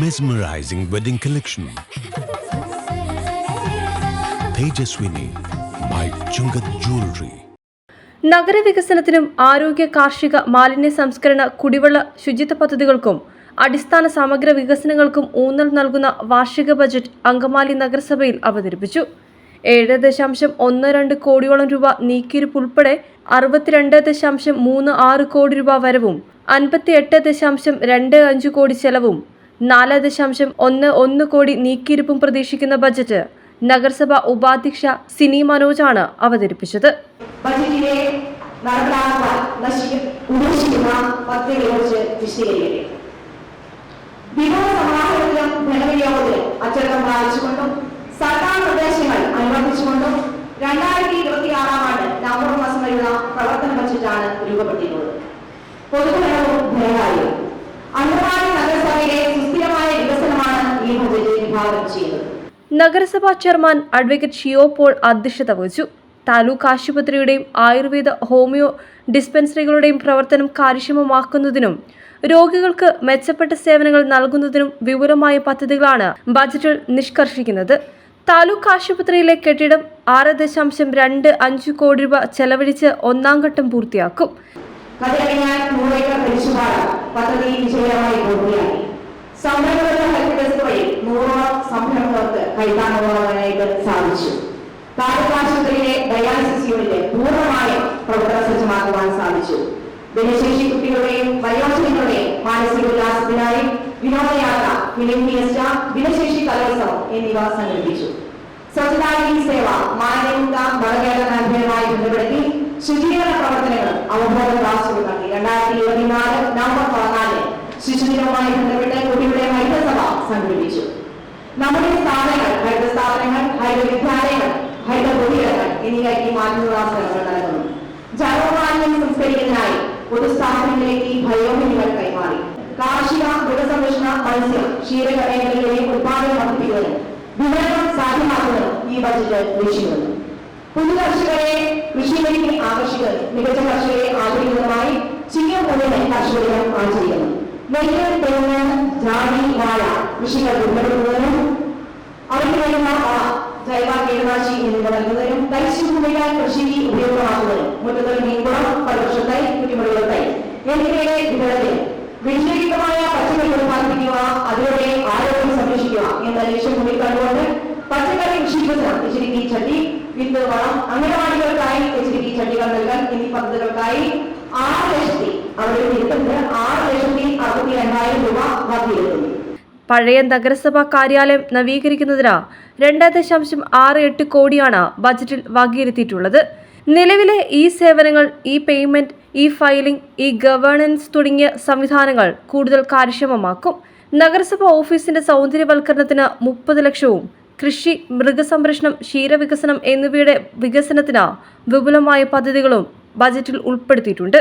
mesmerizing wedding collection. Tejaswini by Chungath Jewelry. നഗരവികസനത്തിനും ആരോഗ്യ കാർഷിക മാലിന്യ സംസ്കരണ കുടിവെള്ള ശുചിത്വ പദ്ധതികൾക്കും അടിസ്ഥാന സമഗ്ര വികസനങ്ങൾക്കും ഊന്നൽ നൽകുന്ന വാർഷിക ബജറ്റ് അങ്കമാലി നഗരസഭയിൽ അവതരിപ്പിച്ചു ഏഴ് ദശാംശം ഒന്ന് രണ്ട് കോടിയോളം രൂപ നീക്കിയിരുപ്പ് ഉൾപ്പെടെ അറുപത്തിരണ്ട് ദശാംശം മൂന്ന് ആറ് കോടി രൂപ വരവും അൻപത്തിയെട്ട് ദശാംശം രണ്ട് അഞ്ച് കോടി ചെലവും നാല് ദശാംശം ഒന്ന് ഒന്ന് കോടി നീക്കിയിരുപ്പും പ്രതീക്ഷിക്കുന്ന ബജറ്റ് നഗരസഭ ഉപാധ്യക്ഷ സിനി മനോജാണ് അവതരിപ്പിച്ചത്. അച്ചടക്കം ആണ്ട് നവംബർ മാസം വരെയുള്ള പ്രവർത്തന ബജറ്റാണ് രൂപപ്പെട്ടിട്ടുള്ളത് പൊതുഭരണവും ധനകാര്യവും. അന്തമാലി വിഭാവനം ചെയ്യുന്നത് നഗരസഭാ ചെയർമാൻ അഡ്വക്കേറ്റ് ഷിയോ പോൾ അധ്യക്ഷത വഹിച്ചു. താലൂക്ക് ആശുപത്രിയുടെയും ആയുർവേദ ഹോമിയോ ഡിസ്പെൻസറികളുടെയും പ്രവർത്തനം കാര്യക്ഷമമാക്കുന്നതിനും രോഗികൾക്ക് മെച്ചപ്പെട്ട സേവനങ്ങൾ നൽകുന്നതിനും വിപുലമായ പദ്ധതികളാണ് ബജറ്റിൽ നിഷ്കർഷിക്കുന്നത്. താലൂക്ക് ആശുപത്രിയിലെ കെട്ടിടം ആറ് ദശാംശം രണ്ട് അഞ്ച് കോടി രൂപ ചെലവഴിച്ച് ഒന്നാം ഘട്ടം പൂർത്തിയാക്കും. പദ്ധതി വിജയമായി പൂർത്തിയാക്കി. സംരംഭകരുടെ ഹെൽപ്പ് ഡെസ്ക് വഴി നൂറോളം സംരംഭകർക്ക് കൈത്താങ്ങുവാനായിട്ട് സാധിച്ചു. താലൂക്ക് ആശുപത്രിയിലെ ഡയാലിസിസ് യൂണിറ്റ് പൂർണമായും പ്രവർത്തന സജ്ജമാക്കുവാൻ സാധിച്ചു. ഭിന്നശേഷി കുട്ടികളുടെയും വയോജനങ്ങളുടെയും മാനസിക ഉല്ലാസത്തിനായി വിനോദയാത്ര ഫിലിം ഫിയസ്റ്റ ഭിന്നശേഷി കലോത്സവം എന്നിവ സംഘടിപ്പിച്ചു. സ്വച്ഛതാ ഹി സേവ മാനവിക വളകേരളമായി ബന്ധപ്പെടുത്തി ശുചീകരണ പ്രവർത്തനങ്ങൾ അവബോധ ക്ലാസുകൾ നടത്തി രണ്ടായിരത്തി ഇരുപത്തിനാല് നവംബർ പതിനാലിന് ശുചിദിനവുമായി ബന്ധപ്പെട്ട് കുട്ടികളുടെ ഹരിതസഭ സംഘടിപ്പിച്ചു. നമ്മുടെ സ്ഥാപനങ്ങൾ ഹരിത സ്ഥാപനങ്ങൾ ഹരിത വിദ്യാലയങ്ങൾ ഹരിത പൊതുയിടങ്ങൾ എന്നിവയ്ക്ക് മാലിന്യവാസനങ്ങൾ നൽകുന്നു. ജലമാലിന്യം സംസ്കരിക്കുന്നതിനായി പൊതുസ്ഥാപനങ്ങളിലേക്ക് ബയോമിനുകൾ കൈമാറി. കാർഷിക മൃഗസംരക്ഷണ മത്സ്യം ക്ഷീരക മേഖലകളിലെ ഉത്പാദനം വർദ്ധിപ്പിക്കുന്നതിന് വിപണനം സാധ്യമാക്കുന്നതിനും ഈ ബജറ്റ് ലക്ഷ്യമിടുന്നു. പുതു കർഷകരെ കൃഷിയിലേക്ക് ആകർഷിക്കുന്നത് മികച്ച കർഷകരെ ആദരിക്കുന്നതുമായി ചിങ്ങം മൂന്നിന് കർഷകരും ആചരിക്കുന്നു. നെല്ല് തെങ്ങ് ജാതി വാഴ കൃഷികൾ പിന്തുടരുന്നതിനും അവർക്ക് വരുന്ന ജൈവ കീടനാശി എന്നിവ നൽകുന്നതിനും തരിശുഭൂമികൾ കൃഷിക്ക് ഉപയോഗമാക്കുന്നതിനും മുറ്റത്തിൽ മീൻകുളം കുറ്റിമുടികൾ തൈ എന്നിവയുടെ വിതരണത്തിന് വിഷയുക്തമായ പച്ചക്കറി ഉത്പാദിപ്പിക്കുക അതിലൂടെ ആരോഗ്യം സംരക്ഷിക്കുക എന്ന ലക്ഷ്യം മുന്നിൽ പച്ചക്കറി കൃഷി വികസനം എച്ച് ഡി പി ചട്ടി വിത്ത് വളം അംഗനവാടികൾക്കായി എച്ച് ഡി ചട്ടികൾ നൽകാൻ എന്നീ പദ്ധതികൾക്കായി ആറ് ലക്ഷത്തി അവരുടെ ഇരുപത്തി ആറ് ലക്ഷത്തി അറുപത്തി രണ്ടായിരം രൂപ വകയിരുത്തുന്നു പഴയ നഗരസഭാ കാര്യാലയം നവീകരിക്കുന്നതിന് രണ്ട് ദശാംശം ആറ് എട്ട് കോടിയാണ് ബജറ്റിൽ വകയിരുത്തിയിട്ടുള്ളത്. നിലവിലെ ഈ സേവനങ്ങൾ ഈ പേയ്മെന്റ് ഈ ഫയലിംഗ് ഈ ഗവേണൻസ് തുടങ്ങിയ സംവിധാനങ്ങൾ കൂടുതൽ കാര്യക്ഷമമാക്കും. നഗരസഭ ഓഫീസിന്റെ സൗന്ദര്യവൽക്കരണത്തിന് മുപ്പത് ലക്ഷവും കൃഷി മൃഗസംരക്ഷണം ക്ഷീരവികസനം എന്നിവയുടെ വികസനത്തിന് വിപുലമായ പദ്ധതികളും ബജറ്റിൽ ഉൾപ്പെടുത്തിയിട്ടുണ്ട്.